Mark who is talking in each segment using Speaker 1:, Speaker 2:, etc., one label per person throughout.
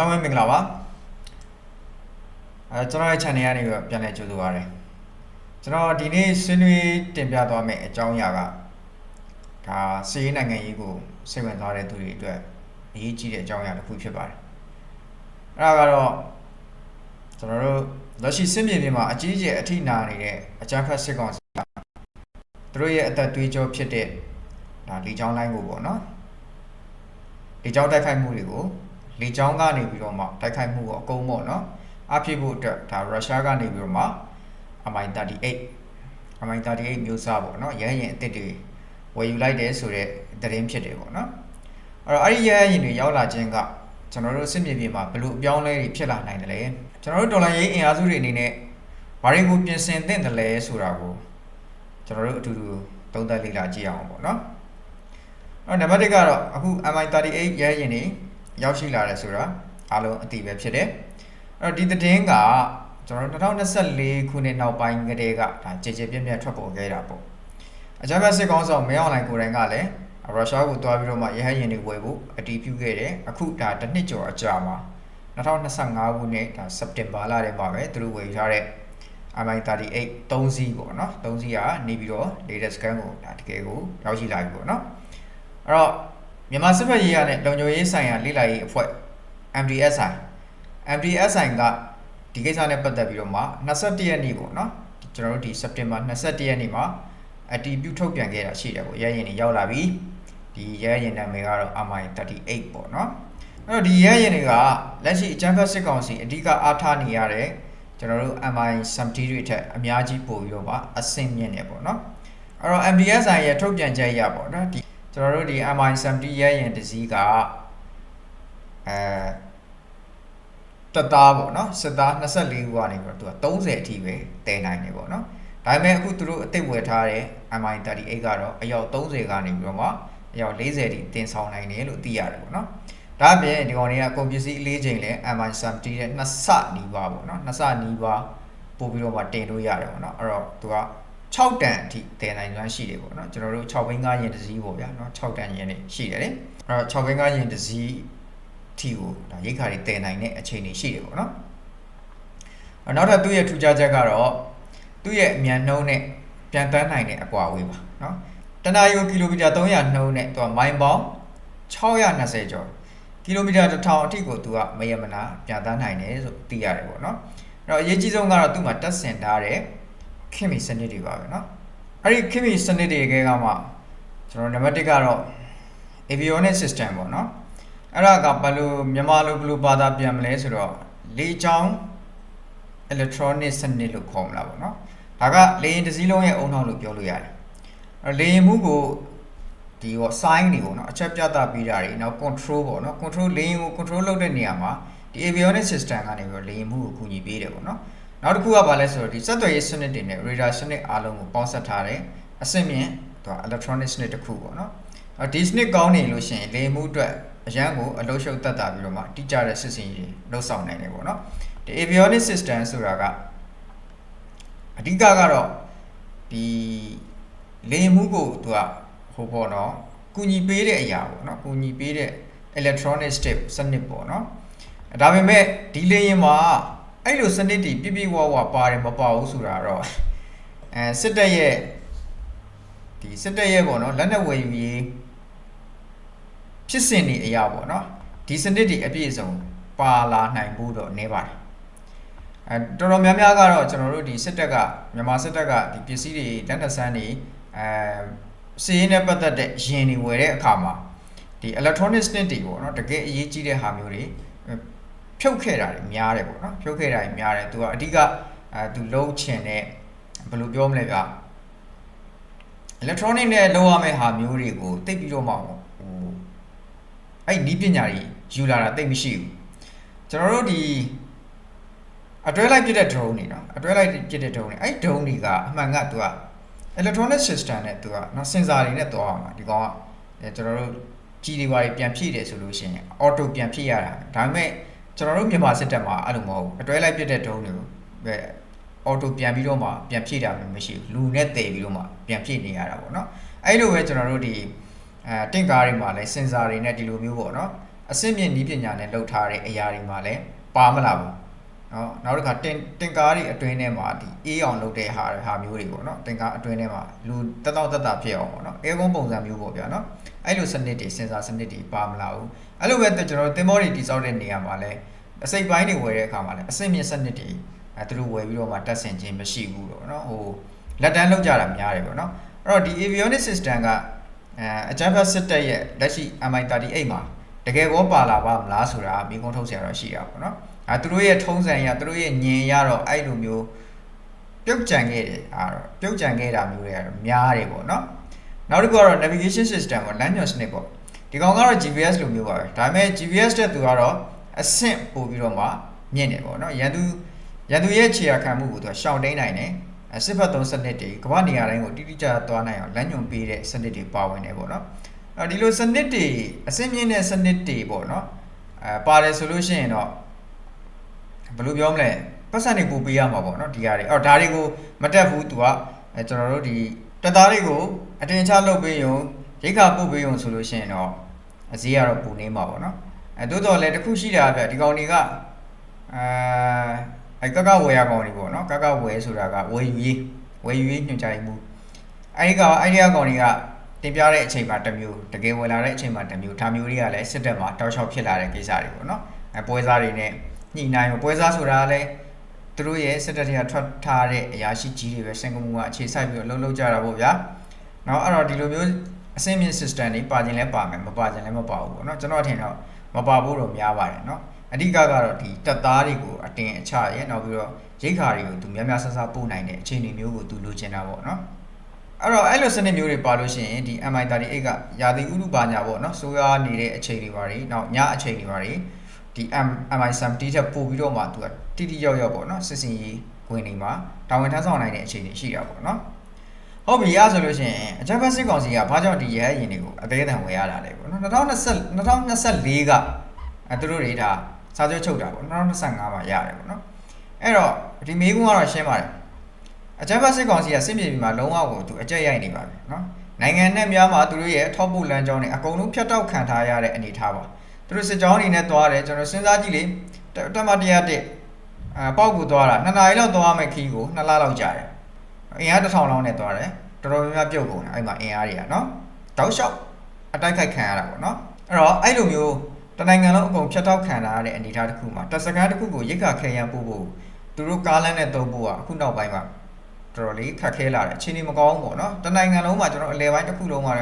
Speaker 1: အားလုံးပဲမင်္ဂလာပါအဲကျွန်တော်ရဲ့ channel ကနေပြီးတော့ပြန်လည်ကြိုဆိုပါရစေကျွန်တော်ဒီနေ့ဆွေးနွေးတင်ပြသွားမယ့်အကြောင်းအရာကဒါစီးရေးနိုင်ငံရေးကိုစိတ်ဝင်စားတဲ့သူတွေအတွက်အရေးကြီးတဲ့အကြောင်းအရာတစ်ခုဖြစ်ပါတယ်အဲ့ဒါကတော့ကျွန်တော်တို့လက်ရှိစစ်မြေပြင်မှာအကြီးအကျယ်အထိနာနေတဲ့အကြမ်းဖက်စစ်ကောင်စီကသူတို့ရဲ့အသက်သွေးကြောဖြစ်တဲ့ဒါလီချောင်းလိုင်းကိုပေါ့နော်လေကြောင်းတိုက်ခိုက်မှုတွေကို လေကြောင်းကနေပြီးတော့မှတိုက်ခိုက်မှုကိုအကုန်ပေါ့နော်အဖြစ်ဖို့အတွက်ဒါရုရှားကနေပြီးတော့မှ MI38 MI38 မျိုးစားပေါ့နော်ရဟရင်အစ်စ်တွေဝယ်ယူလိုက်တယ်ဆိုတော့သတင်းဖြစ်တယ်ပေါ့နော်အဲ့တော့အဲ့ဒီရဟရင်တွေရောက်လာခြင်းကကျွန်တော်တို့စစ်မြေပြင်မှာဘလို့အပြောင်းလဲတွေဖြစ်လာနိုင်တယ်လဲကျွန်တော်တို့ဒေါ်လာရေးအင်အားစုတွေအနေနဲ့ဘာတွေကိုပြင်ဆင်သင့်တယ်လဲဆိုတာကိုကျွန်တော်တို့အတူတူသုံးသပ်လေ့လာကြည့်အောင်ပေါ့နော်အဲ့နံပါတ်1ကတော့အခု MI38 ရဲရင်နေ ရောက်ရှိလာတယ်ဆိုတာအားလုံးအသိပဲဖြစ်တယ်အဲ့တော့ဒီသတင်းကကျွန်တော်တို့2024ခုနှစ်နောက်ပိုင်းကတည်းကဒါကြည်ကြည်ပြည့်ပြည့်ထွက်ပေါ်ခဲ့တာပေါ့အကြမ်းဖက်စစ်ကောင်ဆောင်မင်းအွန်လိုင်းကိုယ်တိုင်ကလည်းရုရှားကိုတွားပြီးတော့မှရဟတ်ရင်တွေဝယ်ဖို့အတည်ပြုခဲ့တယ်အခုဒါတစ်နှစ်ကျော်အကြာမှာ2025ခုနှစ်ဒါစက်တင်ဘာလထဲမှာပဲသူတို့ဝယ်ထားတဲ့ MI38 3စီးပေါ့နော်3စီးကနေပြီးတော့ latest scan ကိုဒါတကယ်ကိုရောက်ရှိလာပြီပေါ့နော်အဲ့တော့ မြန်မာစစ်ဘက်ရေးရတဲ့လုံခြုံရေးဆိုင်ရာလိလာရေးအဖွဲ့ MDSI MDSI ကဒီကိစ္စနဲ့ပတ်သက်ပြီးတော့မှ21ရက်နေ့ပေါ့နော်ကျွန်တော်တို့ဒီစက်တင်ဘာ21ရက်နေ့မှာအတီးပြုထုတ်ပြန်ခဲ့တာရှိတယ်ပေါ့ရဲရင်တွေရောက်လာပြီဒီရဲရင်နာမည်ကတော့ MI38 ပေါ့နော်အဲ့တော့ဒီရဲရင်တွေကလက်ရှိအကြမ်းဖက်စစ်ကောင်စီအဓိကအားထားနေရတဲ့ကျွန်တော်တို့ MI70 တွေထက်အများကြီးပိုပြီးတော့မှအဆင့်မြင့်နေပေါ့နော်အဲ့တော့ MDSI ရဲ့ထုတ်ပြန်ချက်အရပေါ့နော်ဒီ ကျွန်တော်တို့ဒီ MI70 ရဲရင်တစ်စီးကအဲတသားပေါ့နော်စစ်သား24ဦးကနေပြီးတော့သူက30အထိပဲတည်နိုင်တယ်ပေါ့နော်ဒါပေမဲ့အခုသူတို့အသိဝယ်ထားတဲ့ MI38 ကတော့အယောက်30ကနေပြီးတော့မှအယောက်40အထိတင်ဆောင်နိုင်တယ်လို့သိရတယ်ပေါ့နော်ဒါအပြင်ဒီကောင်တွေကကွန်ပျူတာအလေးချိန်လဲ MI70 ရဲ့နှစ်ဆနီးပါပေါ့နော်နှစ်ဆနီးပါပို့ပြီးတော့မှတင်လို့ရတယ်ပေါ့နော်အဲ့တော့သူက 6တန်အထိတည်နိုင်စွမ်းရှိတယ်ပေါ့နော်ကျွန်တော်တို့6ဘိန်းကားရင်တစ်စီးပေါ့ဗျာနော်6တန်ရင်နေရှိတယ်လေအဲ့တော့6ဘိန်းကားရင်တစ်စီးထီကိုဒါရိတ်ခါတွေတည်နိုင်တဲ့အခြေအနေရှိတယ်ပေါ့နော်အဲ့နောက်ထပ်သူ့ရဲ့ထူးခြားချက်ကတော့သူ့ရဲ့အမြန်နှုန်းနဲ့ပြန်တန်းနိုင်တဲ့အကွာအဝေးပါနော်တနာရီကီလိုမီတာ300နှုန်းနဲ့သူကမိုင်ပေါင်း620ကျော်ကီလိုမီတာ1000အထိကိုသူကမယမနာပြန်တန်းနိုင်တယ်ဆိုသိရတယ်ပေါ့နော်အဲ့တော့အရေးကြီးဆုံးကတော့သူ့မှာတက်ဆင်ထားတဲ့ ခင်မီစနစ်တွေပါပဲเนาะအဲ့ဒီခင်မီစနစ်တွေကဲကမှကျွန်တော်နံပါတ်1ကတော့ avionics system ပေါ့เนาะအဲ့ဒါကဘယ်လိုမြန်မာလိုဘယ်လိုဘာသာပြန်မလဲဆိုတော့လေကြောင်း electronic စနစ်လို့ခေါ်မလားပေါ့เนาะဒါကလေရင်တစ်စီးလုံးရဲ့အုံနောက်လို့ပြောလို့ရတယ်အဲ့လေရင်မှုကိုဒီဟော sign တွေပေါ့เนาะအချက်ပြသပေးတာတွေနောက် control ပေါ့เนาะ control လေရင်ကို control လုပ်တဲ့နေရာမှာဒီ avionics system ကနေပြီးတော့လေရင်မှုကိုကူညီပေးတယ်ပေါ့เนาะ နောက်တစ်ခုကဘာလဲဆိုတော့ဒီစက်သွယ်ရေးစနစ်တွေနဲ့ radar စနစ်အားလုံးကိုပေါင်းစပ်ထားတဲ့အဆင့်မြင့်သူက electronic စနစ်တစ်ခုပေါ့နော်။အဲဒီစနစ်ကောင်းနေလို့ရှိရင်လေမှုအတွက်အရန်ကိုအလုံးရှုပ်တတ်တာပြီးတော့မှတိကျတဲ့စစ်စင်ကြီးတွေလှုပ်ဆောင်နိုင်တယ်ပေါ့နော်။ဒီ avionics system ဆိုတာကအဓိကကတော့ဒီလေမှုကိုသူကဟိုပေါ့နော်ကူညီပေးတဲ့အရာပေါ့နော်ကူညီပေးတဲ့ electronic step စနစ်ပေါ့နော်။ဒါပေမဲ့ဒီလေရင်မှာ အဲ့လိုစနစ်တွေပြပြဝဝပါတယ်မပါဘူးဆိုတာတော့အဲစစ်တပ်ရဲ့ဒီစစ်တပ်ရဲ့ပေါ့နော်လက်နက်ဝယ်ယူရေးဖြစ်စဉ်တွေအရာပေါ့နော်ဒီစနစ်တွေအပြည့်အစုံပါလာနိုင်ဖို့တော့နေပါတယ်အဲတော်တော်များများကတော့ကျွန်တော်တို့ဒီစစ်တပ်ကမြန်မာစစ်တပ်ကဒီပစ္စည်းတွေလက်နက်ဆန်းတွေအဲစီးရင်နဲ့ပတ်သက်တဲ့ယင်တွေဝယ်တဲ့အခါမှာဒီ electronic စနစ်တွေပေါ့နော်တကယ်အရေးကြီးတဲ့ဟာမျိုးတွေ ဖြုတ်ခဲ့တာတွေများတယ်ပေါ့နော်ဖြုတ်ခဲ့တာတွေများတယ်သူကအဓိကအဲသူလုံးချင်တဲ့ဘယ်လိုပြောမလဲဗျ electronic နဲ့လုံးရမယ့်ဟာမျိုးတွေကိုတိတ်ပြီးတော့မှဟိုအဲ့နီးပညာတွေယူလာတာတိတ်မရှိဘူးကျွန်တော်တို့ဒီအတွဲလိုက်ပြတဲ့ drone တွေနော်အတွဲလိုက်ပြတဲ့ drone တွေအဲ့ drone တွေကအမှန်ကသူက electronic system နဲ့သူကနော် sensor တွေနဲ့တွားအောင်ပါဒီကောင်ကကျွန်တော်တို့ကြီးတွေပါပြန်ဖြည့်တယ်ဆိုလို့ရှိရင် auto ပြန်ဖြည့်ရတာဒါပေမဲ့ ကျွန်တော်တို့မြန်မာစစ်တပ်မှာအဲ့လိုမဟုတ်ဘူးအတွဲလိုက်ပြတဲ့ဒုံးတွေကိုပဲအော်တိုပြန်ပြီးတော့မှပြန်ဖြည့်တာမျိုးမရှိဘူးလူနဲ့တည်ပြီးတော့မှပြန်ဖြည့်နေရတာပေါ့နော်အဲ့လိုပဲကျွန်တော်တို့ဒီအဲတင့်ကားတွေမှာလည်းစင်ဆာတွေနဲ့ဒီလိုမျိုးပေါ့နော်အစစ်မြင့်ဤပညာနဲ့လှုပ်ထားတဲ့အရာတွေမှာလည်းပါမလာဘူးနော်နောက်တစ်ခါတင်တင်ကားတွေအတွင်းထဲမှာဒီအေးအောင်လုပ်တဲ့ဟာဟာမျိုးတွေပေါ့နော်တင်ကားအတွင်းထဲမှာလူတက်တော့တက်တာဖြစ်အောင်ပေါ့နော်အဲကုန်းပုံစံမျိုးပေါ့ဗျာနော်အဲ့လိုစနစ်တွေစင်ဆာစနစ်တွေပါမလာဘူး အဲ့လိုပဲကျွန်တော်တင်မောတွေတိစောက်တဲ့နေရာမှာလည်းအစိပ်ပိုင်းတွေဝယ်တဲ့အခါမှာလည်းအစစ်မြင့်စနစ်တွေအဲသူတို့ဝယ်ပြီးတော့မှတက်ဆင်ခြင်းမရှိဘူးတော့เนาะဟိုလက်တန်းလောက်ကြတာများတယ်ပေါ့เนาะအဲ့တော့ဒီ avionics system ကအဲအကြမ်းဖက်စစ်တပ်ရဲ့လက်ရှိ MI38 မှာတကယ်ဘောပါလာပါမလားဆိုတာမိကုန်းထုတ်เสียတော့ရှိတာပေါ့เนาะအဲသူတို့ရဲ့ထုံးစံရသူတို့ရဲ့ညင်ရတော့အဲ့လိုမျိုးပြုတ်ကြံခဲ့တယ်အဲ့တော့ပြုတ်ကြံခဲ့တာမျိုးတွေကတော့များတယ်ပေါ့เนาะနောက်တစ်ခုကတော့ navigation system ပေါ့လမ်းညွှန်စနစ်ပေါ့ ဒီကောင်ကတော့ GPS လိုမျိုးပါပဲဒါပေမဲ့ GPS တဲ့သူကတော့အဆင့်ပို့ပြီးတော့မှမြင့်တယ်ပေါ့နော်ရန်သူရန်သူရဲ့ခြေရာခံမှုကိုသူကရှောင်တိန်နိုင်တယ်စစ်ဖက်သုံးစနစ်တွေကမ္ဘာနေရာတိုင်းကိုတိတိကျကျသွားနိုင်အောင်လမ်းညွှန်ပေးတဲ့စနစ်တွေပါဝင်တယ်ပေါ့နော်အဲဒီလိုစနစ်တွေအဆင့်မြင့်တဲ့စနစ်တွေပေါ့နော်အဲပါတယ်ဆိုလို့ရှိရင်တော့ဘယ်လိုပြောမလဲပတ်စံတွေပို့ပေးရမှာပေါ့နော်ဒီဟာတွေအော်ဒါတွေကိုမတက်ဘူးသူကကျွန်တော်တို့ဒီတက်သားတွေကိုအတင်ချလုပ်ပေးရုံ ရိတ်ခါပို့ပေးုံဆိုလို့ရှိရင်တော့အစည်းကတော့ပူနေမှာပေါ့နော်အဲသို့တော်လည်းတစ်ခုရှိတာဗျဒီကောင်တွေကအာအဲကကဝယ်ရကောင်တွေပေါ့နော်ကကဝယ်ဆိုတာကဝယ်ယူရေးဝယ်ယူရေးညွှန်ကြားမှုအဲဒီကောင်အဲဒီကောင်တွေကတင်ပြတဲ့အချိန်မှာတစ်မျိုးတကယ်ဝင်လာတဲ့အချိန်မှာတစ်မျိုးဒါမျိုးတွေကလည်းစစ်တပ်မှာတောက်လျှောက်ဖြစ်လာတဲ့ကိစ္စတွေပေါ့နော်အဲပွဲစားတွေနဲ့ညှိနှိုင်းပွဲစားဆိုတာကလည်းသူတို့ရဲ့စစ်တပ်တွေကထွက်ထားတဲ့အရာရှိကြီးတွေပဲစင်ကာပူကအခြေစိုက်ပြီးတော့လှုပ်လှုပ်ကြတာပေါ့ဗျာနော်အဲ့တော့ဒီလိုမျိုး အဆင့်မြင့် system တွေပါခြင်းလဲပါမယ်မပါခြင်းလဲမပါဘူးပေါ့နော်ကျွန်တော်ထင်တော့မပါဖို့တော့များပါတယ်နော်အဓိကကတော့ဒီတက်သားတွေကိုအတင်အချရဲ့နောက်ပြီးတော့ရိတ်ခါတွေကိုသူများများဆဆပို့နိုင်တဲ့အခြေအနေမျိုးကိုသူလိုချင်တာပေါ့နော်အဲ့တော့အဲ့လိုစနစ်မျိုးတွေပါလို့ရှိရင်ဒီ MI38 ကရာသီဥတုပါညာပေါ့နော်ဆိုးရွားနေတဲ့အချိန်တွေပါတွေနောက်ညအချိန်တွေပါတွေဒီ MI70 ထက်ပိုပြီးတော့မှသူကတိတိယောက်ယောက်ပေါ့နော်စစ်စင်ရေးဝင်နေမှာတာဝန်ထမ်းဆောင်နိုင်တဲ့အခြေအနေရှိတာပေါ့နော် ဟုတ်ပြီရဆိုလို့ရှိရင်အချက်ဖက်စစ်ကောင်စီကဘာကြောင့်ဒီရဟယင်တွေကိုအသေးအံဝယ်ရတာလဲပေါ့နော်2020 2024ကသူတို့တွေဒါစာချုပ်ချုပ်တာပေါ့2025မှာရတယ်ပေါ့နော်အဲ့တော့ဒီမေးခွန်းကတော့ရှင်းပါတယ်အချက်ဖက်စစ်ကောင်စီကစစ်မြေပြင်မှာလုံးဝကိုသူအကြက်ရိုက်နေပါပြီနော်နိုင်ငံနဲ့များမှာသူတို့ရဲ့ထောက်ပို့လမ်းကြောင်းတွေအကုန်လုံးဖြတ်တောက်ခံထားရတဲ့အနေအထားပါသူတို့စစ်ကြောင်းအနေနဲ့သွားတယ်ကျွန်တော်စဉ်းစားကြည့်လေတက်မတရားတက်အပေါက်ကိုသွားတာ2နာရီလောက်သွားမယ်ခီးကို2လလောက်ကြာတယ် အင်အားတစ်ထောင်လောက်နဲ့သွားတယ်တော်တော်များများပြုတ်ကုန်တယ်အဲ့မှာအင်အားတွေကနော်တောက်လျှောက်အတိုက်ခိုက်ခံရတာပေါ့နော်အဲ့တော့အဲ့လိုမျိုးတနိုင်ငံလုံးအကုန်ဖြတ်တောက်ခံလာရတဲ့အနေအထားတစ်ခုမှာတပ်စခန်းတစ်ခုကိုရိတ်ခါခဲရန်ပို့ဖို့သူတို့ကားလမ်းနဲ့တုံးဖို့ကအခုနောက်ပိုင်းမှာတော်တော်လေးခက်ခဲလာတယ်အခြေအနေမကောင်းဘူးပေါ့နော်တနိုင်ငံလုံးမှာကျွန်တော်အလဲပိုင်းတစ်ခုလုံးမှာ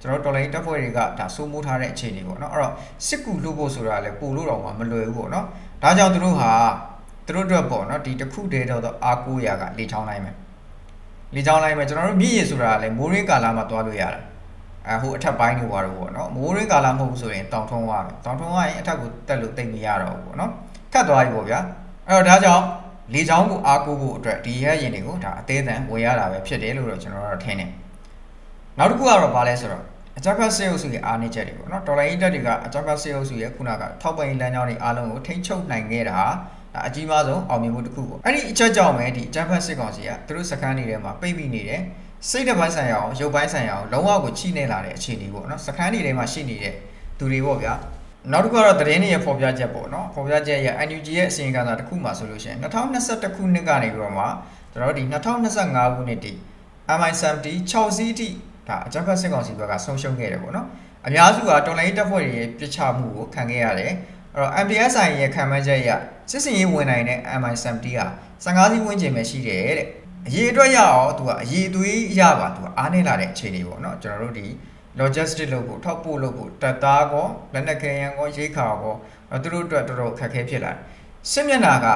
Speaker 1: ကျွန်တော်တော်လိုင်းတပ်ဖွဲ့တွေကဒါစိုးမိုးထားတဲ့အခြေအနေပေါ့နော်အဲ့တော့စစ်ကူလှုပ်ဖို့ဆိုတာလည်းပို့လို့တော့မှမလွယ်ဘူးပေါ့နော်ဒါကြောင့်သူတို့ဟာသူတို့အတွက်ပေါ့နော်ဒီတစ်ခုတည်းတော့အာ900ကလေချောင်းလိုက်မယ် လေချောင်းလိုက်မယ်ကျွန်တော်တို့မြည်ရည်ဆိုတာလည်းမိုးရင်းကာလာမှာသွားလို့ရတာအဲဟိုအထက်ပိုင်းတွေသွားတော့ပေါ့နော်မိုးရင်းကာလာမဟုတ်ဘူးဆိုရင်တောင်ထုံးသွားမယ်တောင်ထုံးသွားရင်အထက်ကိုတက်လို့တိတ်မရတော့ဘူးပေါ့နော်ခတ်သွားပြီပေါ့ဗျာအဲ့တော့ဒါကြောင့်လေချောင်းကိုအားကိုးဖို့အတွက်ဒီရဲရင်တွေကိုဒါအသေးအံဝယ်ရတာပဲဖြစ်တယ်လို့တော့ကျွန်တော်တို့ထင်တယ်နောက်တစ်ခုကတော့ဘာလဲဆိုတော့အကြမ်းဖက်ဆေးအုပ်စုရဲ့အားနည်းချက်တွေပေါ့နော်ဒေါ်လာအီတက်တွေကအကြမ်းဖက်ဆေးအုပ်စုရဲ့ခုနကထောက်ပံ့ရေးလမ်းကြောင်းတွေအားလုံးကိုထိန်းချုပ်နိုင်ခဲ့တာ ဒါအကြီးမားဆုံးအောင်မြင်မှုတစ်ခုပေါ့အဲ့ဒီအချက်ကြောင့်ပဲဒီအကြမ်းဖက်စစ်ကောင်စီကသူတို့စခန်းတွေထဲမှာပိတ်မိနေတယ်စိတ်တစ်ပိုင်းဆိုင်ရာအောင်ရုပ်ပိုင်းဆိုင်ရာအောင်လုံးဝကိုချိနေလာတဲ့အခြေအနေပေါ့နော်စခန်းတွေထဲမှာရှိနေတဲ့သူတွေပေါ့ဗျာနောက်တစ်ခုကတော့သတင်းတွေရဲ့ဖော်ပြချက်ပေါ့နော်ဖော်ပြချက်ရဲ့ NUG ရဲ့အစီရင်ခံစာတစ်ခုမှဆိုလို့ရှိရင်2021ခုနှစ်ကနေပြီးတော့မှကျွန်တော်တို့ဒီ2025ခုနှစ်တိ MI70 6စီးတိဒါအကြမ်းဖက်စစ်ကောင်စီဘက်ကဆုံးရှုံးခဲ့တယ်ပေါ့နော်အများစုကတော်လိုင်းတပ်ဖွဲ့တွေရဲ့ပြစ်ချမှုကိုခံခဲ့ရတယ် အဲ့တော့ MDSI ရဲ့ခံမှန်းချက်အရစစ်စင်ရေးဝင်နိုင်တဲ့ MI70 ဟာ15စီးဝန်းကျင်ပဲရှိတယ်တဲ့အရေးအတွက်ရအောင်သူကအရေးသွေးရပါသူကအားနေလာတဲ့အခြေအနေပေါ့နော်ကျွန်တော်တို့ဒီ logistic လုပ်ဖို့ထောက်ပို့လုပ်ဖို့တက်သားကောလက်နက်ခဲယံကောရိတ်ခါကောသူတို့အတွက်တော်တော်ခက်ခဲဖြစ်လာတယ်စစ်မျက်နှာက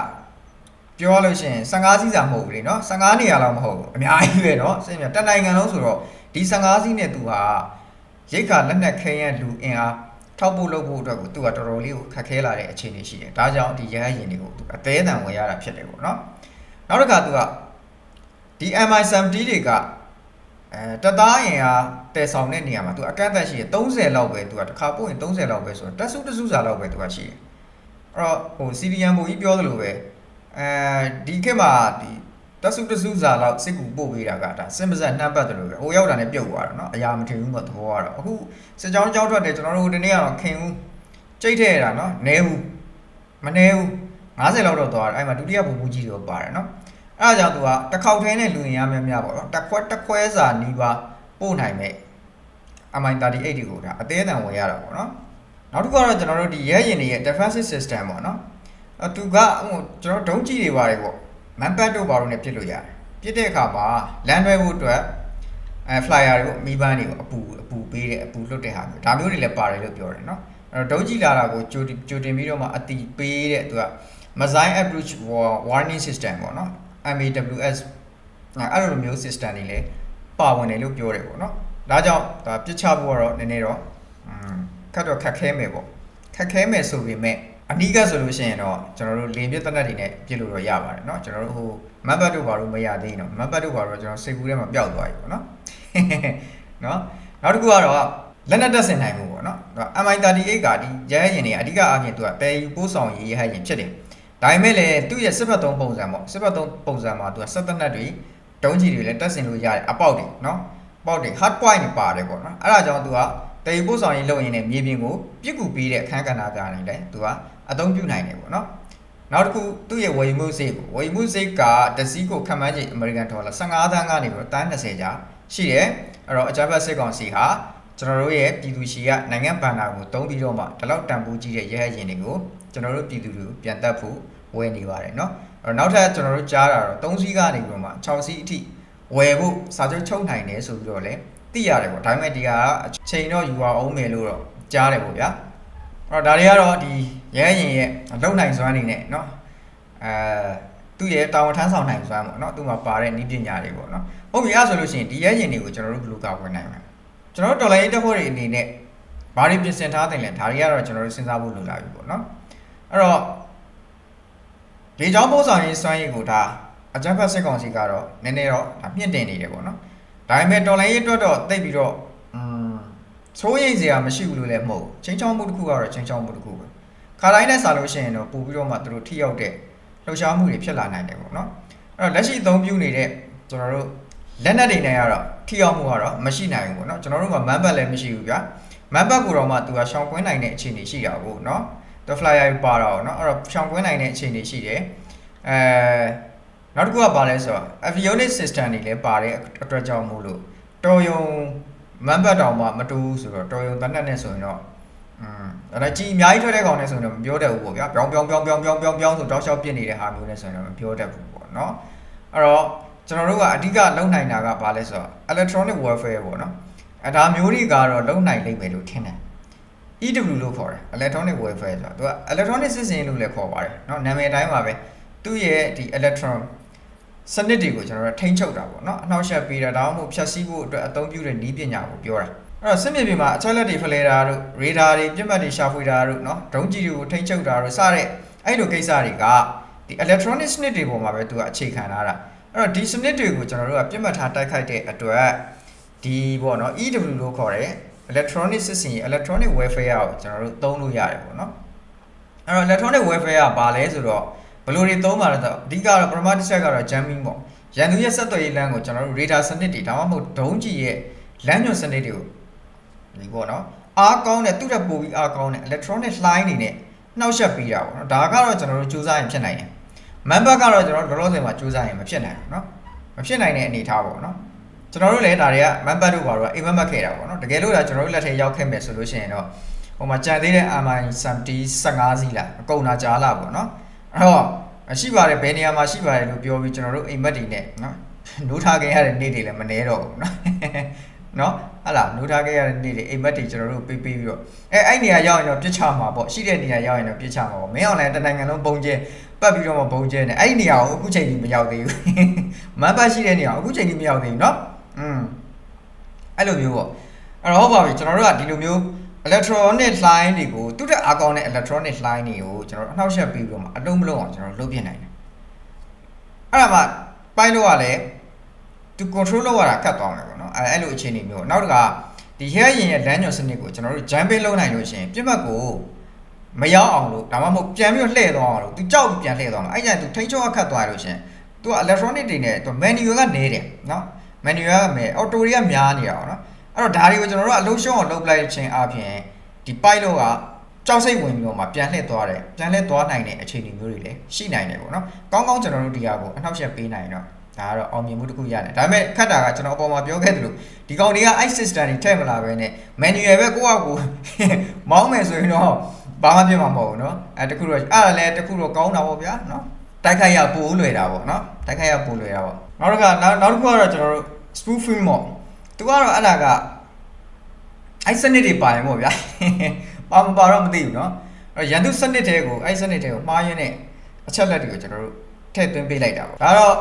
Speaker 1: ပြောလို့ရှိရင်15စီးစာမဟုတ်ဘူးလေနော်15နေရာလောက်မဟုတ်ဘူးအများကြီးပဲနော်စစ်မျက်တနိုင်ငံလုံးဆိုတော့ဒီ15စီးနဲ့သူဟာရိတ်ခါလက်နက်ခဲယံလူအင်အား ထောက်ပို့လုပ်ဖို့အတွက်ကိုသူကတော်တော်လေးကိုခက်ခဲလာတဲ့အခြေအနေရှိတယ်ဒါကြောင့်ဒီရဟရင်တွေကိုသူအသေးအံဝင်ရတာဖြစ်တယ်ပေါ့နော်နောက်တစ်ခါသူကဒီ MI70 တွေကအဲတသားရင်အားတဲဆောင်တဲ့နေရာမှာသူအကန့်အသတ်ရှိတယ်30လောက်ပဲသူကတစ်ခါပို့ရင်30လောက်ပဲဆိုတော့တက်စုတစုစာလောက်ပဲသူကရှိတယ်အဲ့တော့ဟို CDM ဘုံကြီးပြောသလိုပဲအဲဒီခေတ်မှာဒီ တက်စုတစုစာလောက်စစ်ကူပို့ပေးတာကဒါစင်ပစက်နှမ်းပတ်တယ်လို့ပဲဟိုရောက်တာနဲ့ပြုတ်သွားတာเนาะအရာမထင်ဘူးမသဘောကတော့အခုစစ်ကြောင်းကြောက်ထွက်တယ်ကျွန်တော်တို့ဒီနေ့ကတော့ခင်ဦး ကြိတ်ထဲရတာနော်နဲဘူးမနဲဘူး90လောက်တော့သွားတယ်အဲ့မှာဒုတိယပုံမှုကြီးတွေပါတယ်နော်အဲ့ဒါကြောင့်သူကတစ်ခေါက်ထဲနဲ့လူရင်ရများများပေါ့နော်တစ်ခွက်တစ်ခွဲစာနီးပါးပို့နိုင်မဲ့ MI38 တွေကိုဒါအသေးအတန်ဝင်ရတာပေါ့နော်နောက်တစ်ခုကတော့ကျွန်တော်တို့ဒီရဲရင်တွေရဲ့ defensive system ပေါ့နော်အတူကဟိုကျွန်တော်ဒုံးကြီးတွေပါတယ်ပေါ့ manpad တို့ဘာလို့ ਨੇ ပြစ်လို့ရတယ်ပြစ်တဲ့အခါမှာလမ်းတွဲဖို့အတွက်အဲ flyer တွေကိုမိဘန်းတွေကိုအပူအပူပေးတဲ့အပူလွတ်တဲ့ဟာမျိုးဒါမျိုးတွေလည်းပါတယ်လို့ပြောတယ်နော်အဲ့တော့ဒုံးကြီးလာတာကိုကြိုတင်ကြိုတင်ပြီးတော့မှအတိပေးတဲ့သူက missile approach warning system ပေါ့နော် MAWS အဲ့လိုမျိုး system တွေလည်းပါဝင်တယ်လို့ပြောတယ်ပေါ့နော်ဒါကြောင့်ဒါပြစ်ချဖို့ကတော့နည်းနည်းတော့อืมခက်တော့ခက်ခဲမယ်ပေါ့ခက်ခဲမယ်ဆိုပေမဲ့ အနီးကဆိုလို့ရှိရင်တော့ကျွန်တော်တို့လင်ပြစ်တက်နက်တွေနဲ့ပြစ်လို့တော့ရပါတယ်เนาะကျွန်တော်တို့ဟိုမတ်ဘတ်တို့ဘာလို့မရသေးဘူးเนาะမတ်ဘတ်တို့ဘာလို့ကျွန်တော်စိတ်ကူးထဲမှာပျောက်သွားပြီပေါ့เนาะเนาะနောက်တစ်ခုကတော့လက်နက်တက်ဆင်နိုင်မှုပေါ့เนาะ MI38 ကဒီရဲရင်တွေအဓိကအားဖြင့်သူကတည်ယူပို့ဆောင်ရေးရဟရင်ဖြစ်တယ်ဒါပေမဲ့လည်းသူ့ရဲ့စစ်ဘက်သုံးပုံစံပေါ့စစ်ဘက်သုံးပုံစံမှာသူကစက်တနက်တွေတုံးကြီးတွေလည်းတက်ဆင်လို့ရတယ်အပေါက်တွေเนาะပေါက်တွေ hard point တွေပါတယ်ပေါ့เนาะအဲ့ဒါကြောင့်သူက တည်ယူပို့ဆောင်ရေးလုပ်ရင်လည်းမြေပြင်ကိုပြစ်ကူပြီးတဲ့အခန်းကဏ္ဍကနေလည်းသူကအသုံးပြုနိုင်တယ်ပေါ့နော်နောက်တစ်ခုသူ့ရဲ့ဝယ်မှုစိတ်ကိုဝယ်မှုစိတ်ကတစည်းကိုခံမှန်းချိန်အမေရိကန်ဒေါ်လာ15သန်းကနေပြီးတော့တန်း20ကြာရှိတယ်အဲ့တော့အကြမ်းဖက်စစ်ကောင်စီဟာကျွန်တော်တို့ရဲ့ပြည်သူရှီကနိုင်ငံဘဏ္ဍာကိုတုံးပြီးတော့မှဒီလောက်တန်ဖိုးကြီးတဲ့ရဲဟရင်တွေကိုကျွန်တော်တို့ပြည်သူတွေကိုပြန်တက်ဖို့ဝယ်နေပါတယ်เนาะအဲ့တော့နောက်ထပ်ကျွန်တော်တို့ကြားတာတော့3စီးကနေပြီးတော့မှ6စီးအထိဝယ်ဖို့စာချုပ်ချုပ်နိုင်တယ်ဆိုပြီးတော့လည်း သိရတယ်ပေါ့ဒါပေမဲ့ဒီကအချိန်တော့ယူအောင်မယ်လို့တော့ကြားတယ်ပေါ့ဗျာအဲ့တော့ဒါတွေကတော့ဒီရဲရင်ရဲ့လုံနိုင်စွမ်းနေနဲ့เนาะအဲသူ့ရဲ့တာဝန်ထမ်းဆောင်နိုင်စွမ်းပေါ့เนาะသူ့မှာပါတဲ့နည်းပညာတွေပေါ့เนาะဟုတ်ပြီအဲ့ဆိုလို့ရှိရင်ဒီရဲရင်တွေကိုကျွန်တော်တို့ဘယ်လိုကာကွယ်နိုင်မလဲကျွန်တော်တို့တော်လိုင်းရေးတပ်ဖွဲ့တွေအနေနဲ့ဘာတွေပြင်ဆင်ထားတယ်လဲဒါတွေကတော့ကျွန်တော်တို့စဉ်းစားဖို့လိုလာပြီပေါ့เนาะအဲ့တော့ဒီကြောင်းပို့ဆောင်ရေးစွမ်းရည်ကိုဒါအကြမ်းဖက်စစ်ကောင်စီကတော့နည်းနည်းတော့ဒါမြင့်တင်နေတယ်ပေါ့နော် ဒါပေမဲ့တော်လိုင်းရေးအတွက်တော့တိတ်ပြီးတော့อืมစိုးရိမ်စရာမရှိဘူးလို့လည်းမဟုတ်ဘူးချင်းချောင်းမှုတစ်ခုကတော့ချင်းချောင်းမှုတစ်ခုပဲခါတိုင်းနဲ့စာလို့ရှိရင်တော့ပို့ပြီးတော့မှသူတို့ထိရောက်တဲ့လှုပ်ရှားမှုတွေဖြစ်လာနိုင်တယ်ပေါ့နော်အဲ့တော့လက်ရှိအသုံးပြုနေတဲ့ကျွန်တော်တို့လက်နက်တွေနဲ့ကတော့ထိရောက်မှုကတော့မရှိနိုင်ဘူးပေါ့နော်ကျွန်တော်တို့ကမန်ဘတ်လည်းမရှိဘူးဗျာမန်ဘတ်ကိုတော့မှသူကရှောင်ကွင်းနိုင်တဲ့အခြေအနေရှိတာကိုနော်သူ flyer ပါတာပေါ့နော်အဲ့တော့ရှောင်ကွင်းနိုင်တဲ့အခြေအနေရှိတယ်အဲ နောက်တစ်ခုကပါလဲဆိုတော့ avionics system တွေလည်းပါတဲ့အတွက်ကြောင့်မို့လို့တော်ယုံမန်ဘတ်တောင်မှမတူဘူးဆိုတော့တော်ယုံတနက်နဲ့ဆိုရင်တော့อืมအဲ့ဒါကြီးအများကြီးထွက်တဲ့ကောင်နဲ့ဆိုရင်တော့မပြောတတ်ဘူးပေါ့ဗျာပြောင်းပြောင်းပြောင်းပြောင်းပြောင်းပြောင်းပြောင်းဆိုတောက်လျှောက်ပြစ်နေတဲ့ဟာမျိုးနဲ့ဆိုရင်တော့မပြောတတ်ဘူးပေါ့နော်အဲ့တော့ကျွန်တော်တို့ကအဓိကလုံနိုင်တာကဘာလဲဆိုတော့ electronic warfare ပေါ့နော်အဲဒါမျိုးတွေကတော့လုံနိုင်လိမ့်မယ်လို့ထင်တယ် EW လို့ခေါ်တယ် electronic warfare ဆိုတာသူက electronic စစ်စင်လို့လည်းခေါ်ပါတယ်เนาะနာမည်တိုင်းပါပဲသူ့ရဲ့ဒီ electron စနစ်တွေကိုကျွန်တော်တို့ထိန်းချုပ်တာပေါ့နော်အနှောက်အယှက်ပေးတာဒါမှမဟုတ်ဖြတ်စည်းဖို့အတွက်အသုံးပြုတဲ့နည်းပညာကိုပြောတာအဲ့တော့စစ်မြေပြင်မှာအချက်လက်တွေဖလှယ်တာတို့ရေဒါတွေပြတ်မှတ်တွေရှာဖွေတာတို့နော်ဒုံးကျည်တွေကိုထိန်းချုပ်တာတို့စတဲ့အဲ့လိုကိစ္စတွေကဒီ electronic စနစ်တွေပေါ်မှာပဲသူကအခြေခံထားတာအဲ့တော့ဒီစနစ်တွေကိုကျွန်တော်တို့ကပြတ်မှတ်ထားတိုက်ခိုက်တဲ့အတွက်ဒီပေါ့နော် EW လို့ခေါ်တဲ့ electronic စစ်စင်ရေး electronic warfare ကိုကျွန်တော်တို့သုံးလို့ရတယ်ပေါ့နော်အဲ့တော့ electronic warfare ကဘာလဲဆိုတော့ ဘယ်လိုတွေသုံးပါလဲတော့အဓိကတော့ပထမတစ်ချက်ကတော့ jamming ပေါ့ရန်သူရဲ့ဆက်သွယ်ရေးလမ်းကိုကျွန်တော်တို့ radar စနစ်တွေဒါမှမဟုတ်ဒုံးကျည်ရဲ့လမ်းညွှန်စနစ်တွေကိုဒီပေါ့နော်အားကောင်းတဲ့သူ့တက်ပိုပြီးအားကောင်းတဲ့ electronic line တွေနဲ့နှောက်ယှက်ပေးတာပေါ့နော်ဒါကတော့ကျွန်တော်တို့စူးစမ်းရင်ဖြစ်နိုင်တယ် member ကတော့ကျွန်တော်တို့လောလောဆယ်မှာစူးစမ်းရင်မဖြစ်နိုင်ဘူးနော်မဖြစ်နိုင်တဲ့အနေအထားပေါ့နော်ကျွန်တော်တို့လည်းဒါတွေက member တို့ပါတော့အိမ်မမခဲ့တာပေါ့နော်တကယ်လို့ဒါကျွန်တော်တို့လက်ထဲရောက်ခဲ့မယ်ဆိုလို့ရှိရင်တော့ဟိုမှာကြံသေးတဲ့ MI 75 15စီးလားအကုန်လာကြားလာပေါ့နော် အဲ့တော့ရှိပါတယ်ဘယ်နေရာမှာရှိပါတယ်လို့ပြောပြီးကျွန်တော်တို့အိမ်မက်တွေနဲ့နော်နိုးထားခဲ့ရတဲ့နေ့တွေလည်းမနှဲတော့ဘူးနော်နော်ဟလာနိုးထားခဲ့ရတဲ့နေ့တွေအိမ်မက်တွေကျွန်တော်တို့ပေးပေးပြီးတော့အဲအဲ့နေရာရောက်ရင်တော့ပြစ်ချမှာပေါ့ရှိတဲ့နေရာရောက်ရင်တော့ပြစ်ချမှာပေါ့မင်းအောင်လည်းတနိုင်ငံလုံးပုံကျဲပတ်ပြီးတော့မှပုံကျဲနေအဲ့ဒီနေရာကိုအခုချိန်ကြီးမရောက်သေးဘူးမန်ပတ်ရှိတဲ့နေရာကိုအခုချိန်ကြီးမရောက်သေးဘူးနော်อืมအဲ့လိုမျိုးပေါ့အဲ့တော့ဟုတ်ပါပြီကျွန်တော်တို့ကဒီလိုမျိုး electronic line တွေကိုတူတဲ့အားကောင်းတဲ့ electronic line တွေကိုကျွန်တော်တို့အနှောက်အယှက်ပြီးပြီးတော့မှအလုံးမလုံးအောင်ကျွန်တော်တို့လုပ်ပြနိုင်တယ်အဲ့ဒါမှပိုင်းလို့ကလည်းသူ control လုပ်ရတာကတ်သွားမယ်ပေါ့နော်အဲ့အဲ့လိုအခြေအနေမျိုးနောက်တစ်ခါဒီ hair ရင်ရဲ့လမ်းညွှန်စနစ်ကိုကျွန်တော်တို့ jumping လုပ်နိုင်လို့ရှိရင်ပြစ်မှတ်ကိုမရောက်အောင်လို့ဒါမှမဟုတ်ပြန်ပြီးတော့လှည့်သွားအောင်လို့သူကြောက်ပြီးပြန်လှည့်သွားမှာအဲ့ကြရင်သူထိန်းချုပ်အခတ်သွားလို့ရှိရင်သူက electronic တွေနဲ့သူ manual ကနေတယ်နော် manual ကမယ် auto တွေကများနေတာပေါ့နော် အဲ့တော့ဒါတွေကိုကျွန်တော်တို့ကအလုံးရှုံးအောင်လုပ်ပလိုက်ခြင်းအပြင်ဒီ pilot က ကြောက်စိတ်ဝင်ပြီးတော့မှပြန်လှည့်သွားတယ်ပြန်လှည့်သွားနိုင်တဲ့အခြေအနေမျိုးတွေလည်းရှိနိုင်တယ်ပေါ့နော်ကောင်းကောင်းကျွန်တော်တို့ဒီဟာကိုအနှောက်အယှက်ပေးနိုင်တော့ဒါကတော့အောင်မြင်မှုတစ်ခုရတယ်ဒါပေမဲ့ခက်တာကကျွန်တော်အပေါ်မှာပြောခဲ့သလိုဒီကောင်တွေက i system တွေထည့်မလာပဲနဲ့ manual ပဲကိုယ့်အကူ မောင်းမယ်ဆိုရင်တော့ဘာမှပြမှာမဟုတ်ဘူးเนาะအဲတခုတော့အဲ့ဒါလည်းတခုတော့ကောင်းတာပေါ့ဗျာเนาะတိုက်ခိုက်ရပိုလွယ်တာပေါ့เนาะတိုက်ခိုက်ရပိုလွယ်တာပေါ့နောက်တစ်ခါနောက်နောက်တစ်ခုကတော့ကျွန်တော်တို့ spoofing ပေါ့ သူကတော့အဲ့ဒါကအဲ့စနစ်တွေပါရင်ပေါ့ဗျာ ပါမပါတော့မသိဘူးเนาะအဲ့ရန်သူစနစ်တွေကိုအဲ့စနစ်တွေကိုမှားရင်းနဲ့အချက်လက်တွေကိုကျွန်တော်တို့ထည့်သွင်းပေးလိုက်တာပေါ့ဒါတော့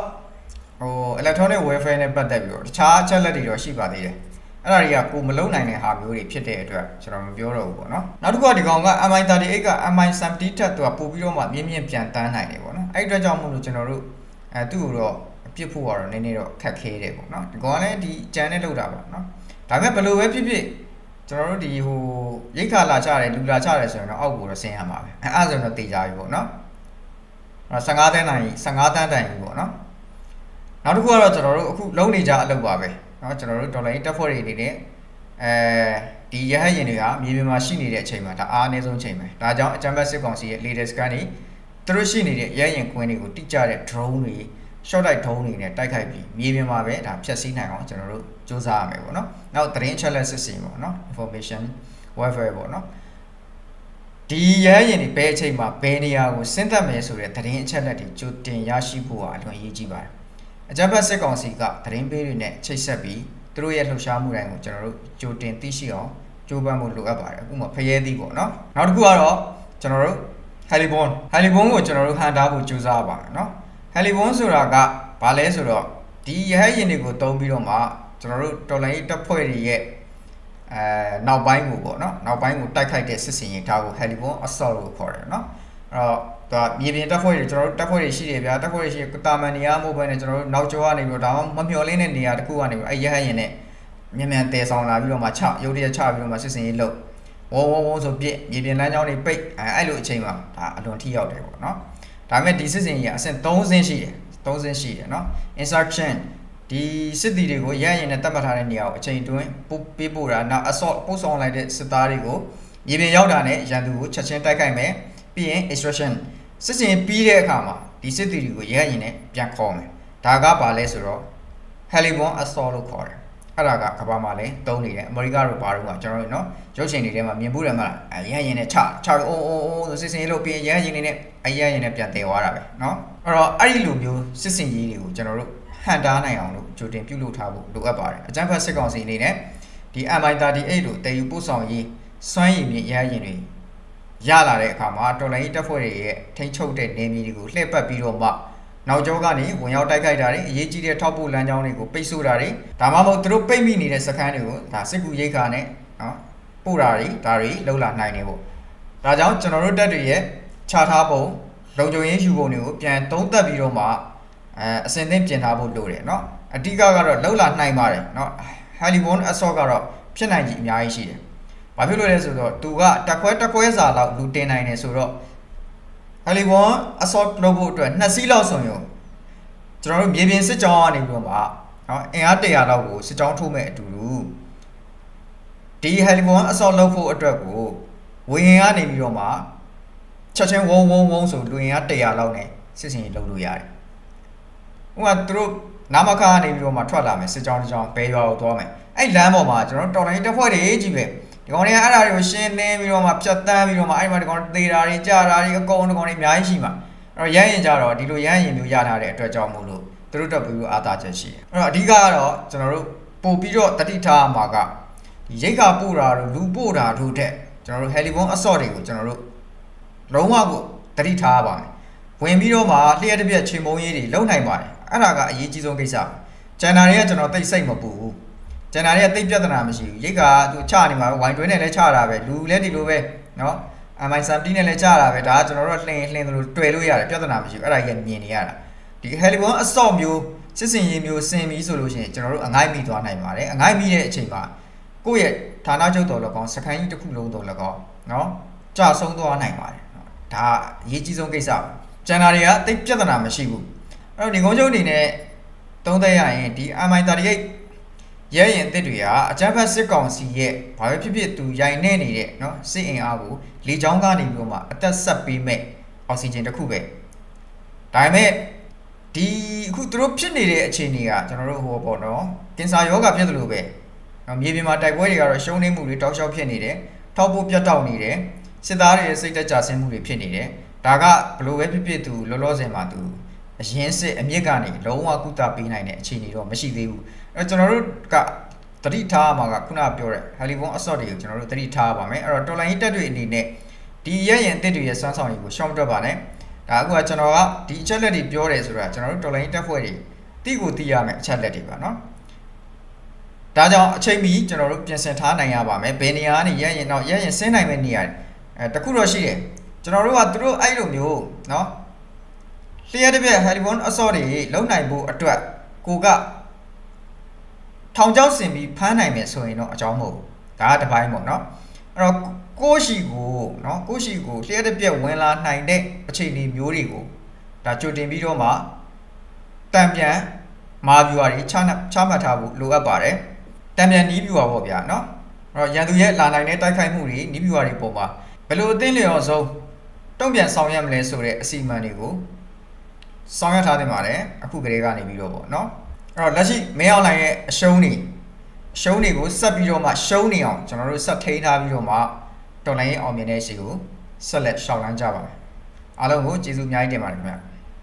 Speaker 1: ဟို electronic warfare နဲ့ပတ်သက်ပြီးတော့တခြားအချက်လက်တွေတော့ရှိပါသေးတယ်အဲ့ဒါတွေကကိုမလုံနိုင်တဲ့ဟာမျိုးတွေဖြစ်တဲ့အတွက်ကျွန်တော်မပြောတော့ဘူးပေါ့နော်နောက်တစ်ခုကဒီကောင်က MI38 က MI70 ထက်သူကပို့ပြီးတော့မှမြင့်မြင့်ပြန်တန်းနိုင်တယ်ပေါ့နော်အဲ့ဒီအတွက်ကြောင့်မို့လို့ကျွန်တော်တို့အဲသူ့ကိုတော့အ ပြစ်ဖို့ကတော့နည်းနည်းတော့ခက်ခဲတယ်ပေါ့နော်ဒီကောင်ကလည်းဒီကြမ်းနဲ့လောက်တာပေါ့နော်ဒါပေမဲ့ဘယ်လိုပဲဖြစ်ဖြစ်ကျွန်တော်တို့ဒီဟိုရိတ်ခါလာချတယ်လူလာချတယ်ဆိုရင်တော့အောက်ကိုတော့ဆင်းရမှာပဲအဲအဲဆိုရင်တော့တေချာပြီပေါ့နော်အဲ့15တန်းတိုင်း15တန်းတိုင်းပေါ့နော်နောက်တစ်ခုကတော့ကျွန်တော်တို့အခုလုံးနေကြအလုပ်ပါပဲနော်ကျွန်တော်တို့ဒေါ်လာရေးတက်ဖွဲ့တွေအနေနဲ့အဲဒီရဟတ်ရင်တွေကမြေပြင်မှာရှိနေတဲ့အချိန်မှာဒါအားအနည်းဆုံးအချိန်ပဲဒါကြောင့်အချမ်းဘတ်စစ်ကောင်စီရဲ့ leader scan တွေသူတို့ရှိနေတဲ့ရဟတ်ရင်ကွင်းတွေကိုတိကျတဲ့ drone တွေ short light drone တွေနဲ့တိုက်ခိုက်ပြီးမြေပြင်မှာပဲဒါဖျက်ဆီးနိုင်အောင်ကျွန်တော်တို့စူးစမ်းရမယ်ပေါ့နော်နောက်သတင်းချက်လက်စစ်စင်ပေါ့နော် information warfare ပေါ့နော်ဒီရဟတ်ရင်တွေဘယ်အချိန်မှာဘယ်နေရာကိုဆင်းသက်မယ်ဆိုတဲ့သတင်းအချက်လက်တွေကြိုတင်ရရှိဖို့ဟာအလွန်အရေးကြီးပါတယ်အကြမ်းဖက်စစ်ကောင်စီကသတင်းပေးတွေနဲ့ချိတ်ဆက်ပြီးသူတို့ရဲ့လှုပ်ရှားမှုတိုင်းကိုကျွန်တော်တို့ကြိုတင်သိရှိအောင်ကြိုးပမ်းဖို့လိုအပ်ပါတယ်အခုမှဖရဲသီးပေါ့နော်နောက်တစ်ခုကတော့ကျွန်တော်တို့ Halibon Halibon ကိုကျွန်တော်တို့ဟန်တာဖို့ကြိုးစားပါမယ်နော် Halibon ဆိုတာကဘာလဲဆိုတော့ဒီရဟတ်ယာဉ်တွေကိုတုံးပြီးတော့မှကျွန်တော်တို့တော်လိုင်းတပ်ဖွဲ့တွေရဲ့အဲနောက်ပိုင်းကိုပေါ့နော်နောက်ပိုင်းကိုတိုက်ခိုက်တဲ့စစ်စင်ရင်ဒါကို Halibon assault လို့ခေါ်တယ်နော်အဲ့တော့ဒါမြေပြင်တပ်ဖွဲ့တွေကျွန်တော်တို့တပ်ဖွဲ့တွေရှိတယ်ဗျာတပ်ဖွဲ့တွေရှိတာမန်နေရမဟုတ်ဘဲနဲ့ကျွန်တော်တို့နောက်ကျောကနေပြီးတော့ဒါမှမမျော်လင်းတဲ့နေရာတစ်ခုကနေပြီးအဲ့ရဟတ်ယာဉ်နဲ့မြန်မြန်တည်ဆောင်လာပြီးတော့မှချရုပ်တရက်ချပြီးတော့မှစစ်စင်ရေးလုပ်ဝုံဝုံဝုံဆိုပြစ်မြေပြင်လမ်းကြောင်းတွေပိတ်အဲအဲ့လိုအချိန်မှာဒါအလွန်ထိရောက်တယ်ပေါ့နော် ဒါပေမဲ့ဒီစစ်စင်ကြီးကအဆင့်3ဆင့်ရှိတယ်3ဆင့်ရှိတယ်เนาะ instruction ဒီစစ်သည်တွေကိုရရင်နဲ့တတ်မှတ်ထားတဲ့နေရာကိုအချိန်တွင်းပို့ပေးပို့တာနောက် assault ပို့ဆောင်လိုက်တဲ့စစ်သားတွေကိုမြေပြင်ရောက်တာနဲ့ရန်သူကိုချက်ချင်းတိုက်ခိုက်မယ်ပြီးရင် instruction စစ်စင်ပြီးတဲ့အခါမှာဒီစစ်သည်တွေကိုရရင်နဲ့ပြန်ခေါ်မယ်ဒါကဘာလဲဆိုတော့ Halibon assault လို့ခေါ်တယ် အဲ့ဒါကကဘာမှာလည်းသုံးနေတယ်အမေရိကတို့ဘာတို့ကကျွန်တော်တို့နော်ရုပ်ရှင်တွေထဲမှာမြင်ဘူးတယ်မလားအရန်ရင်နဲ့ချချတော့အိုးအိုးအိုးဆိုစစ်စင်ရေးလို့ပြင်ရန်ရင်နေနဲ့အရန်ရင်နဲ့ပြန်တယ်သွားတာပဲနော်အဲ့တော့အဲ့ဒီလိုမျိုးစစ်စင်ရေးတွေကိုကျွန်တော်တို့ဟန်တားနိုင်အောင်လို့ကြိုတင်ပြုလုပ်ထားဖို့လိုအပ်ပါတယ်အကြံဖတ်စစ်ကောင်စီအနေနဲ့ဒီ MI38 တို့တည်ယူပို့ဆောင်ရေးစွမ်းရည်မြင့်ရန်ရင်တွေရလာတဲ့အခါမှာတော်လိုင်းတပ်ဖွဲ့တွေရဲ့ထိန်းချုပ်တဲ့နေမြေတွေကိုလှည့်ပတ်ပြီးတော့မှ နောက်ကျောကနေဝင်ရောက်တိုက်ခိုက်တာတွေအရေးကြီးတဲ့ထောက်ပို့လမ်းကြောင်းတွေကိုပိတ်ဆို့တာတွေဒါမှမဟုတ်သူတို့ပိတ်မိနေတဲ့စခန်းတွေကိုဒါစစ်ကူရိတ်ခါနဲ့နော်ပို့တာတွေဒါတွေလှုပ်လာနိုင်နေဖို့ဒါကြောင့်ကျွန်တော်တို့တက်တွေရဲ့ခြားထားပုံလုံခြုံရေးယူပုံတွေကိုပြန်သုံးသပ်ပြီးတော့မှအဲအစင်သင့်ပြင်ထားဖို့လိုတယ်เนาะအဓိကကတော့လှုပ်လာနိုင်ပါတယ်เนาะ Halibon Assault ကတော့ဖြစ်နိုင်ကြီးအများကြီးရှိတယ်ဘာဖြစ်လို့လဲဆိုတော့သူကတက်ခွဲတက်ခွဲစာလောက်လူတင်နိုင်တယ်ဆိုတော့ ဟယ်လီဝွန် assault လုပ်ဖို့အတွက်နှစ်စီးလောက်ဆိုရင်ကျွန်တော်တို့မြေပြင်စစ်ကြောင်းကနေပြီးတော့မှနော်အင်အား100လောက်ကိုစစ်ကြောင်းထိုးမဲ့အတူတူဒီဟယ်လီဝွန် assault လုပ်ဖို့အတွက်ကိုဝင်းရင်ကနေပြီးတော့မှချက်ချင်းဝုံဝုံဝုံဆိုလူရင်က100လောက်နဲ့စစ်စင်ကြီးလုပ်လို့ရတယ်ဥပမာသူတို့နာမခါကနေပြီးတော့မှထွက်လာမယ်စစ်ကြောင်းတစ်ကြောင်းဘဲရွာကိုသွားမယ်အဲ့လမ်းပေါ်မှာကျွန်တော်တော်လိုင်းတစ်ဖွဲ့တည်းကြီးပဲ ဒီကောင်တွေကအဲ့ဒါတွေကိုရှင်းလင်းပြီးတော့မှဖြတ်တန်းပြီးတော့မှအဲ့ဒီမှာဒီကောင်သေတာတွေကြာတာတွေအကုန်ဒီကောင်တွေအများကြီးရှိမှာအဲ့တော့ရမ်းရင်ကြတော့ဒီလိုရမ်းရင်မျိုးရထားတဲ့အတွက်ကြောင့်မို့လို့သူတို့တက်ပြီးအားသာချက်ရှိတယ်အဲ့တော့အဓိကကတော့ကျွန်တော်တို့ပို့ပြီးတော့တတိထားမှာကဒီရိတ်ခါပို့တာတို့လူပို့တာတို့တဲ့ကျွန်တော်တို့ Helibon assault တွေကိုကျွန်တော်တို့လုံးဝကိုတတိထားပါမယ်ဝင်ပြီးတော့မှလျှက်တစ်ပြက်ချိန်မုံရေးတွေလုံနိုင်ပါတယ်အဲ့ဒါကအရေးကြီးဆုံးကိစ္စကျန်တာတွေကကျွန်တော်သိစိတ်မပူဘူး ကျန်တာတွေကသိပြဿနာမရှိဘူးရိတ်ကသူချနေမှာပဲဝိုင်တွင်းနဲ့လည်းချတာပဲလူလည်းဒီလိုပဲနော် MI70 နဲ့လည်းချတာပဲဒါကကျွန်တော်တို့လှင်လှင်သလိုတွေ့လို့ရတယ်ပြဿနာမရှိဘူးအဲ့ဒါကြီးကမြင်နေရတာဒီ Helicon Assault မျိုးစစ်စင်ရေးမျိုးဆင်ပြီးဆိုလို့ရှိရင်ကျွန်တော်တို့အငိုက်မိသွားနိုင်ပါတယ်အငိုက်မိတဲ့အချိန်မှာကိုယ့်ရဲ့ဌာနချုပ်တော်လည်းကောင်းစခန်းကြီးတစ်ခုလုံးတော်လည်းကောင်းနော်ကြဆုံးသွားနိုင်ပါတယ်ဒါအရေးကြီးဆုံးကိစ္စကျန်တာတွေကတိတ်ပြဿနာမရှိဘူးအဲ့တော့ဒီကုန်းချုပ်အနေနဲ့သုံးသပ်ရရင်ဒီ MI38 ရဲရင်အစ်စ်တွေကအကြမ်းဖက်စစ်ကောင်စီရဲ့ဘာပဲဖြစ်ဖြစ်သူရိုင်နေနေတဲ့เนาะစစ်အင်အားကိုလေကြောင်းကနေပြီးတော့မှအသက်ဆက်ပေးမဲ့အောက်ဆီဂျင်တစ်ခုပဲဒါပေမဲ့ဒီအခုသူတို့ဖြစ်နေတဲ့အခြေအနေကကျွန်တော်တို့ဟိုပေါ့နော်ကင်ဆာယောဂဖြစ်သလိုပဲเนาะမြေပြင်မှာတိုက်ပွဲတွေကတော့ရှုံးနေမှုတွေတောက်လျှောက်ဖြစ်နေတယ်ထောက်ပို့ပြတ်တောက်နေတယ်စစ်သားတွေရဲ့စိတ်သက်ကြဆင်းမှုတွေဖြစ်နေတယ်ဒါကဘလို့ပဲဖြစ်ဖြစ်သူလောလောဆယ်မှာသူ အရင်စစ်အမြင့်ကနေလုံးဝကုသပေးနိုင်တဲ့အခြေအနေတော့မရှိသေးဘူးအဲကျွန်တော်တို့ကတတိထားမှာကခုနပြောတဲ့ဟယ်လီဘွန်အဆော့တွေကိုကျွန်တော်တို့တတိထားပါမယ်အဲ့တော့တော်လိုင်းတက်တွေအနေနဲ့ဒီရက်ရင်အစ်တွေရဲ့စွမ်းဆောင်ရည်ကိုရှောင်မတွက်ပါနဲ့ဒါအခုကကျွန်တော်ကဒီအချက်လက်တွေပြောတယ်ဆိုတာကျွန်တော်တို့တော်လိုင်းတက်ဖွဲ့တွေတိကိုတိရမယ်အချက်လက်တွေပါနော်ဒါကြောင့်အချိန်မီကျွန်တော်တို့ပြင်ဆင်ထားနိုင်ရပါမယ်ဘယ်နေရာကနေရက်ရင်တော့ရက်ရင်ဆင်းနိုင်မယ့်နေရာအဲတခုတော့ရှိတယ်ကျွန်တော်တို့ကသူတို့အဲ့လိုမျိုးနော် လျှက်တစ်ပြက်ဟယ်လီဘွန်အဆော့တွေလုံနိုင်ဖို့အတွက်ကိုကထောင်ချောက်ဆင်ပြီးဖမ်းနိုင်မယ်ဆိုရင်တော့အကြောင်းမဟုတ်ဘူးဒါကတစ်ပိုင်းပေါ့နော်အဲ့တော့ကိုယ့်ရှိကိုနော်ကိုယ့်ရှိကိုလျှက်တစ်ပြက်ဝင်လာနိုင်တဲ့အခြေအနေမျိုးတွေကိုဒါကြိုတင်ပြီးတော့မှတံပြန်မာဗျူဟာတွေချမှတ်ချမှတ်ထားဖို့လိုအပ်ပါတယ်တံပြန်နီးဗျူဟာပေါ့ဗျာနော်အဲ့တော့ရန်သူရဲ့လာနိုင်တဲ့တိုက်ခိုက်မှုတွေနီးဗျူဟာတွေပုံမှာဘယ်လိုအသင်းလျော်ဆုံးတုံ့ပြန်ဆောင်ရွက်မလဲဆိုတဲ့အစီအမံတွေကို ဆောင်ရွက်ထားတင်ပါတယ်အခုကလေးကနေပြီးတော့ပေါ့နော်အဲ့တော့လက်ရှိမင်းအောင်လိုင်ရဲ့အရှုံးနေအရှုံးတွေကိုဆက်ပြီးတော့မှရှုံးနေအောင်ကျွန်တော်တို့ဆက်ထိန်းထားပြီးတော့မှတော်လိုင်းရဲ့အောင်မြင်တဲ့ရှိကိုဆက်လက်ရှောက်လန်းကြပါမယ်အားလုံးကိုကျေးဇူးအများကြီးတင်ပါတယ်ခင်ဗျာ